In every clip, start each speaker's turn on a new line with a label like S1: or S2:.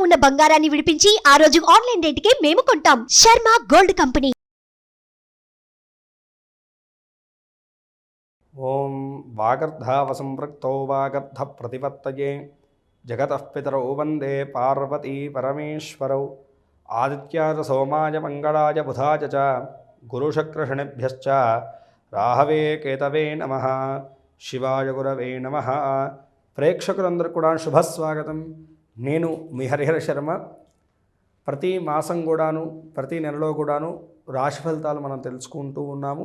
S1: ఉన్న బంగారాన్ని విడిపించి ఆ రోజు ఆన్లైన్ రేటుకే మేము కొంటాం. Sharma gold company.
S2: ఓం వాగర్ధావసంపృక్తో వాగర్ధ ప్రతిపత్తయే జగతః పితరౌ వందే పార్వతీ పరమేశ్వరౌ. ఆదిత్యాయ సోమాయ మంగళాయ బుధాయ చ. గురుశక్రషణిభ్యశ్చ. రాహవే కేతవే నమ. శివాయ గురవే నమ. ప్రేక్షకులందరూ కూడా శుభస్వాగతం. నేను మీ హరిహర శర్మ. ప్రతి మాసం కూడాను ప్రతి నెలలో కూడాను రాశి ఫలితాలు మనం తెలుసుకుంటూ ఉన్నాము.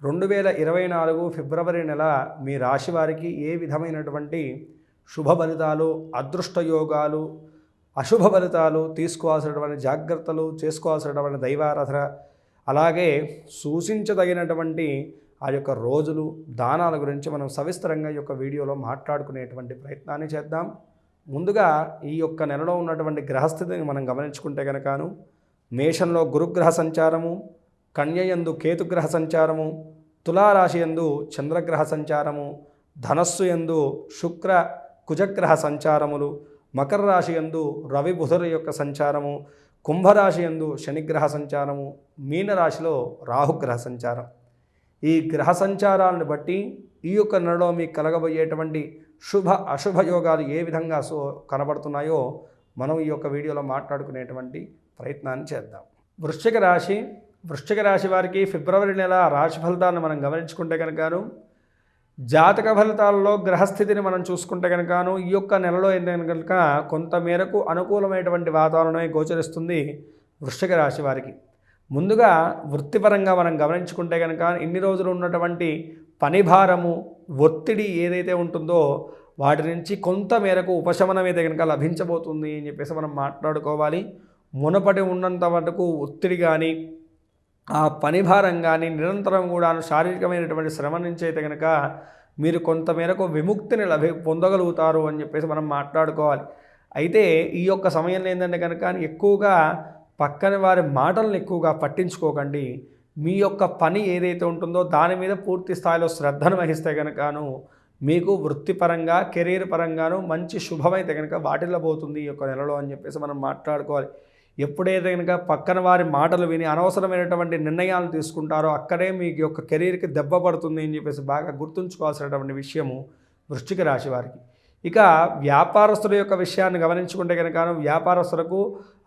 S2: రెండు వేల ఇరవై నాలుగు ఫిబ్రవరి నెల మీ రాశి వారికి ఏ విధమైనటువంటి శుభ ఫలితాలు అదృష్ట యోగాలు అశుభ ఫలితాలు తీసుకోవాల్సినటువంటి జాగ్రత్తలు చేసుకోవాల్సినటువంటి దైవారాధన అలాగే సూచించదగినటువంటి ఆ యొక్క రోజులు దానాల గురించి మనం సవిస్తరంగా ఈ యొక్క వీడియోలో మాట్లాడుకునేటువంటి ప్రయత్నాన్ని చేద్దాం. ముందుగా ఈ యొక్క నెలలో ఉన్నటువంటి గ్రహస్థితిని మనం గమనించుకుంటే కనుకను మేషంలో గురుగ్రహ సంచారము కన్యయందు కేతుగ్రహ సంచారము తులారాశి యందు చంద్రగ్రహ సంచారము ధనస్సు యందు శుక్ర కుజగ్రహ సంచారములు మకర రాశి యందు రవి బుధుల యొక్క సంచారము కుంభరాశి యందు శనిగ్రహ సంచారము మీనరాశిలో రాహుగ్రహ సంచారం. ఈ గ్రహ సంచారాలను బట్టి ఈ యొక్క నెలలో మీకు కలగబోయేటువంటి శుభ అశుభ యోగాలు ఏ విధంగా సో కనబడుతున్నాయో మనం ఈ యొక్క వీడియోలో మాట్లాడుకునేటువంటి ప్రయత్నాన్ని చేద్దాం. వృశ్చిక రాశి వృశ్చిక రాశి వారికి ఫిబ్రవరి నెల రాశి ఫలితాలను మనం గమనించుకుంటే కనుకను జాతక ఫలితాల్లో గ్రహస్థితిని మనం చూసుకుంటే కనుకను ఈ యొక్క నెలలో ఏంటంటే కనుక కొంత మేరకు అనుకూలమైనటువంటి వాతావరణమే గోచరిస్తుంది వృశ్చిక రాశి వారికి. ముందుగా వృత్తిపరంగా మనం గమనించుకుంటే కనుక ఇన్ని రోజులు ఉన్నటువంటి పనిభారము ఒత్తిడి ఏదైతే ఉంటుందో వాటి నుంచి కొంత మేరకు ఉపశమనం అయితే కనుక లభించబోతుంది అని చెప్పేసి మనం మాట్లాడుకోవాలి. మునపటి ఉన్నంత వరకు ఒత్తిడి కానీ ఆ పనిభారం కానీ నిరంతరం కూడా శారీరకమైనటువంటి శ్రమ నుంచి అయితే కనుక మీరు కొంత మేరకు విముక్తిని లభి పొందగలుగుతారు అని చెప్పేసి మనం మాట్లాడుకోవాలి. అయితే ఈ యొక్క సమయంలో ఏంటంటే కనుక ఎక్కువగా పక్కన వారి మాటలను ఎక్కువగా పట్టించుకోకండి. మీ యొక్క పని ఏదైతే ఉంటుందో దాని మీద పూర్తి స్థాయిలో శ్రద్ధను వహిస్తే కనుకను మీకు వృత్తిపరంగా కెరీర్ పరంగాను మంచి శుభమైతే కనుక వాటిల్లబోతుంది ఈ యొక్క నెలలో అని చెప్పేసి మనం మాట్లాడుకోవాలి. ఎప్పుడైతే కనుక పక్కన వారి మాటలు విని అనవసరమైనటువంటి నిర్ణయాలు తీసుకుంటారో అక్కడే మీకు యొక్క కెరీర్కి దెబ్బ పడుతుంది అని చెప్పేసి బాగా గుర్తుంచుకోవాల్సినటువంటి విషయము వృశ్చిక రాశి వారికి. ఇక వ్యాపారస్తుల యొక్క విషయాన్ని గమనించుకుంటే కనుక వ్యాపారస్తులకు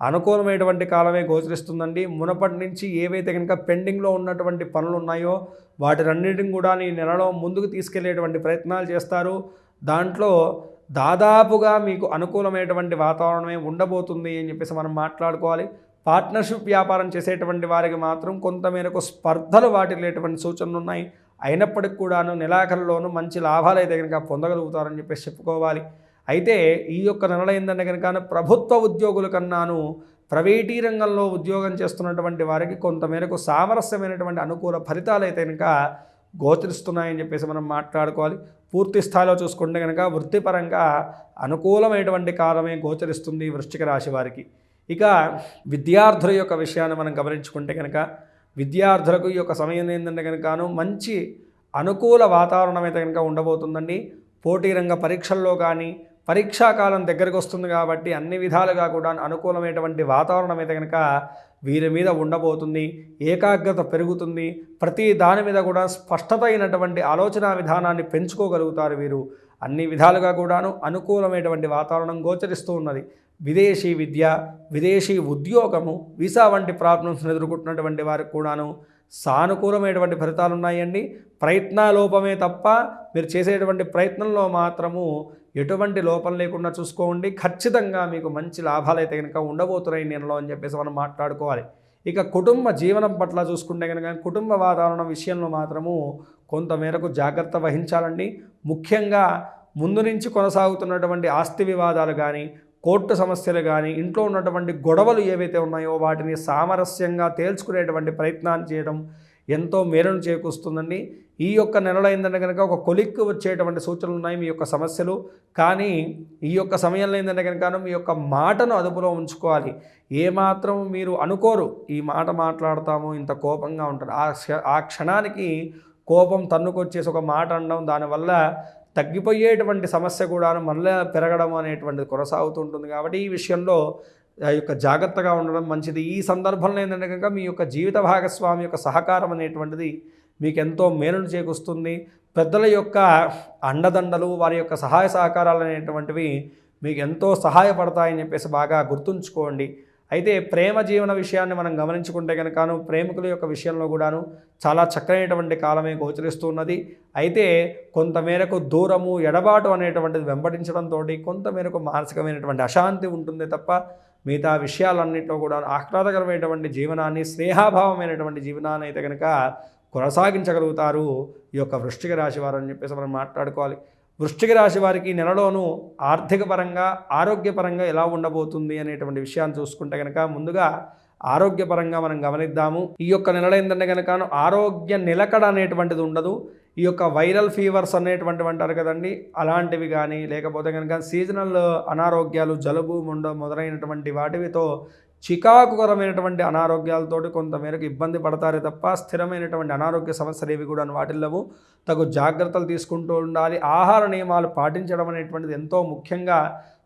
S2: అనుకూలమైనటువంటి కాలమే గోచరిస్తుందండి. మునపటి నుంచి ఏవైతే కనుక పెండింగ్లో ఉన్నటువంటి పనులు ఉన్నాయో వాటినన్నిటిని కూడా ఈ నెలలో ముందుకు తీసుకెళ్ళేటువంటి ప్రయత్నాలు చేస్తారు. దాంట్లో దాదాపుగా మీకు అనుకూలమైనటువంటి వాతావరణమే ఉండబోతుంది అని చెప్పేసి మనం మాట్లాడుకోవాలి. పార్ట్నర్షిప్ వ్యాపారం చేసేటువంటి వారికి మాత్రం కొంతమేరకు స్పర్ధలు వాటిల్లేటువంటి సూచనలు ఉన్నాయి అయినప్పటికి కూడాను నెలాఖరులోనూ మంచి లాభాలు అయితే కనుక పొందగలుగుతారని చెప్పేసి చెప్పుకోవాలి. అయితే ఈ యొక్క నెల ఏంటంటే కనుక ప్రభుత్వ ఉద్యోగుల కన్నాను ప్రైవేటీ రంగంలో ఉద్యోగం చేస్తున్నటువంటి వారికి కొంతమేరకు సామరస్యమైనటువంటి అనుకూల ఫలితాలు అయితే కనుక గోచరిస్తున్నాయని చెప్పేసి మనం మాట్లాడుకోవాలి. పూర్తి స్థాయిలో చూసుకుంటే కనుక వృత్తిపరంగా అనుకూలమైనటువంటి కాలమే గోచరిస్తుంది వృశ్చిక రాశి వారికి. ఇక విద్యార్థుల యొక్క విషయాన్ని మనం గమనించుకుంటే కనుక విద్యార్థులకు ఈ యొక్క సమయం ఏంటంటే కనుకను మంచి అనుకూల వాతావరణం అయితే కనుక ఉండబోతుందండి. పోటీ రంగ పరీక్షల్లో కానీ పరీక్షాకాలం దగ్గరకు వస్తుంది కాబట్టి అన్ని విధాలుగా కూడా అనుకూలమైనటువంటి వాతావరణం అయితే కనుక వీరి మీద ఉండబోతుంది. ఏకాగ్రత పెరుగుతుంది. ప్రతి దాని మీద కూడా స్పష్టత అయినటువంటి ఆలోచన విధానాన్ని పెంచుకోగలుగుతారు వీరు. అన్ని విధాలుగా కూడాను అనుకూలమైనటువంటి వాతావరణం గోచరిస్తూ ఉన్నది. విదేశీ విద్య విదేశీ ఉద్యోగము వీసా వంటి ప్రాబ్లమ్స్ని ఎదుర్కొంటున్నటువంటి వారికి కూడాను సానుకూలమైనటువంటి ఫలితాలు ఉన్నాయండి. ప్రయత్నాలోపమే తప్ప మీరు చేసేటువంటి ప్రయత్నంలో మాత్రము ఎటువంటి లోపం లేకుండా చూసుకోండి. ఖచ్చితంగా మీకు మంచి లాభాలు అయితే కనుక ఉండబోతున్నాయి నేనలో అని చెప్పేసి మనం మాట్లాడుకోవాలి. ఇక కుటుంబ జీవనం పట్ల చూసుకుంటే కనుక కుటుంబ వాతావరణం విషయంలో మాత్రము కొంతమేరకు జాగ్రత్త వహించాలండి. ముఖ్యంగా ముందు నుంచి కొనసాగుతున్నటువంటి ఆస్తి వివాదాలు కానీ కోర్టు సమస్యలు కానీ ఇంట్లో ఉన్నటువంటి గొడవలు ఏవైతే ఉన్నాయో వాటిని సామరస్యంగా తేల్చుకునేటువంటి ప్రయత్నాన్ని చేయడం ఎంతో మేలును చేకూరుస్తుందండి. ఈ యొక్క నెలలో ఏంటంటే కనుక ఒక కొలిక్కు వచ్చేటువంటి సూచనలు ఉన్నాయి మీ యొక్క సమస్యలు. కానీ ఈ యొక్క సమయంలో ఏంటంటే కనుక మీ యొక్క మాటను అదుపులో ఉంచుకోవాలి. ఏమాత్రం మీరు అనుకోరు ఈ మాట మాట్లాడతాము ఇంత కోపంగా ఉంటారు. ఆ క్ష- ఆ క్షణానికి కోపం తన్నుకొచ్చేసి ఒక మాట అనడం దానివల్ల తగ్గిపోయేటువంటి సమస్య కూడాను మళ్ళీ పెరగడం అనేటువంటిది కొనసాగుతుంటుంది కాబట్టి ఈ విషయంలో ఆ యొక్క జాగ్రత్తగా ఉండడం మంచిది. ఈ సందర్భంలో ఏంటంటే కనుక మీ యొక్క జీవిత భాగస్వామి యొక్క సహకారం అనేటువంటిది మీకు ఎంతో మేలును చేకూరుస్తుంది. పెద్దల యొక్క అండదండలు వారి యొక్క సహాయ సహకారాలు అనేటువంటివి మీకు ఎంతో సహాయపడతాయని చెప్పేసి బాగా గుర్తుంచుకోండి. అయితే ప్రేమ జీవన విషయాన్ని మనం గమనించుకుంటే కనుకను ప్రేమికుల యొక్క విషయంలో కూడాను చాలా చక్కనైనటువంటి కాలమే గోచరిస్తున్నది అయితే కొంతమేరకు దూరము ఎడబాటు అనేటువంటిది వెంబడించడంతో కొంతమేరకు మానసికమైనటువంటి అశాంతి ఉంటుంది తప్ప మిగతా విషయాలన్నింటిలో కూడా ఆహ్లాదకరమైనటువంటి జీవనాన్ని స్నేహాభావమైనటువంటి జీవనాన్ని అయితే కనుక కొనసాగించగలుగుతారు ఈ యొక్క వృష్టిక రాశి వారు అని చెప్పేసి మనం మాట్లాడుకోవాలి. వృశ్చిక రాశి వారికి నెలలోనూ ఆర్థిక పరంగా ఆరోగ్యపరంగా ఎలా ఉండబోతుంది అనేటువంటి విషయాన్ని చూసుకుంటే కనుక ముందుగా ఆరోగ్యపరంగా మనం గమనిద్దాము. ఈ యొక్క నెలలో ఏంటంటే కనుక ఆరోగ్య నిలకడ అనేటువంటిది ఉండదు. ఈ యొక్క వైరల్ ఫీవర్స్ అనేటువంటివి అంటారు కదండి. అలాంటివి కానీ లేకపోతే కనుక సీజనల్ అనారోగ్యాలు జలుబు ముండ మొదలైనటువంటి వాటివితో చికాకుకరమైనటువంటి అనారోగ్యాలతోటి కొంతమేరకు ఇబ్బంది పడతారే తప్ప స్థిరమైనటువంటి అనారోగ్య సమస్యలు ఏవి కూడా వాటిల్లవు. తగు జాగ్రత్తలు తీసుకుంటూ ఉండాలి. ఆహార నియమాలు పాటించడం అనేటువంటిది ఎంతో ముఖ్యంగా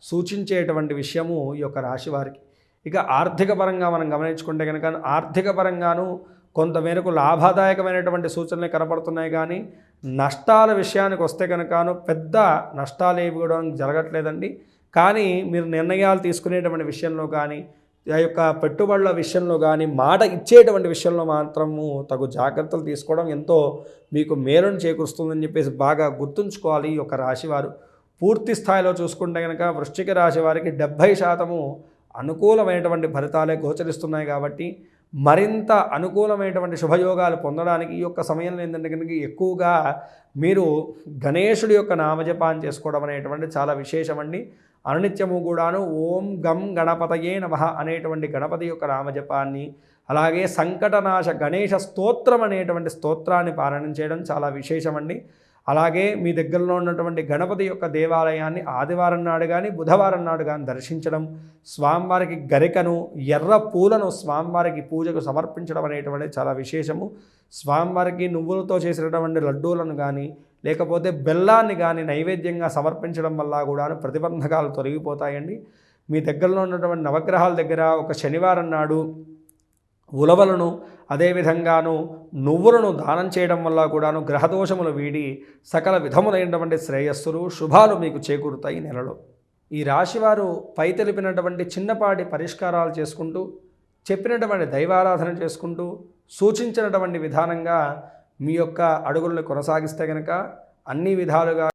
S2: సూచించేటువంటి విషయము ఈ యొక్క రాశి వారికి. ఇక ఆర్థిక పరంగా మనం గమనించుకుంటే కనుక ఆర్థిక పరంగాను కొంతమేరకు లాభదాయకమైనటువంటి సూచనలు కనపడుతున్నాయి కానీ నష్టాల విషయానికి వస్తే కనుకను పెద్ద నష్టాలు ఏవి కూడా జరగట్లేదండి. కానీ మీరు నిర్ణయాలు తీసుకునేటువంటి విషయంలో కానీ ఆ యొక్క పెట్టుబడుల విషయంలో కానీ మాట ఇచ్చేటువంటి విషయంలో మాత్రము తగు జాగ్రత్తలు తీసుకోవడం ఎంతో మీకు మేలును చేకూరుస్తుందని చెప్పేసి బాగా గుర్తుంచుకోవాలి ఈ యొక్క రాశివారు. పూర్తి స్థాయిలో చూసుకుంటే కనుక వృశ్చిక రాశి వారికి డెబ్భై శాతము అనుకూలమైనటువంటి ఫలితాలే గోచరిస్తున్నాయి కాబట్టి మరింత అనుకూలమైనటువంటి శుభయోగాలు పొందడానికి ఈ యొక్క సమయంలో ఏంటంటే కనుక ఎక్కువగా మీరు గణేశుడి యొక్క నామజపాన్ని చేసుకోవడం అనేటువంటి చాలా విశేషమండి. అనునిత్యము కూడాను ఓం గం గణపతయే నమ అనేటువంటి గణపతి యొక్క నామజపాన్ని అలాగే సంకటనాశ గణేష స్తోత్రం అనేటువంటి స్తోత్రాన్ని పారాయణం చేయడం చాలా విశేషమండి. అలాగే మీ దగ్గరలో ఉన్నటువంటి గణపతి యొక్క దేవాలయాన్ని ఆదివారం నాడు కానీ బుధవారం నాడు కానీ దర్శించడం స్వామివారికి గరికను ఎర్ర పూలను స్వామివారికి పూజకు సమర్పించడం అనేటువంటిది చాలా విశేషము. స్వామివారికి నువ్వులతో చేసినటువంటి లడ్డూలను కానీ లేకపోతే బెల్లాన్ని కానీ నైవేద్యంగా సమర్పించడం వల్ల కూడా ప్రతిబంధకాలు తొలగిపోతాయండి. మీ దగ్గరలో ఉన్నటువంటి నవగ్రహాల దగ్గర ఒక శనివారం నాడు ఉలవలను అదేవిధంగాను నువ్వులను దానం చేయడం వల్ల కూడాను గ్రహదోషములు వీడి సకల విధములైనటువంటి శ్రేయస్సులు శుభాలు మీకు చేకూరుతాయి ఈ నెలలో. ఈ రాశివారు పై తెలిపినటువంటి చిన్నపాటి పరిష్కారాలు చేసుకుంటూ చెప్పినటువంటి దైవారాధన చేసుకుంటూ సూచించినటువంటి విధానంగా మీ యొక్క అడుగులను కొనసాగిస్తే కనుక అన్ని విధాలుగా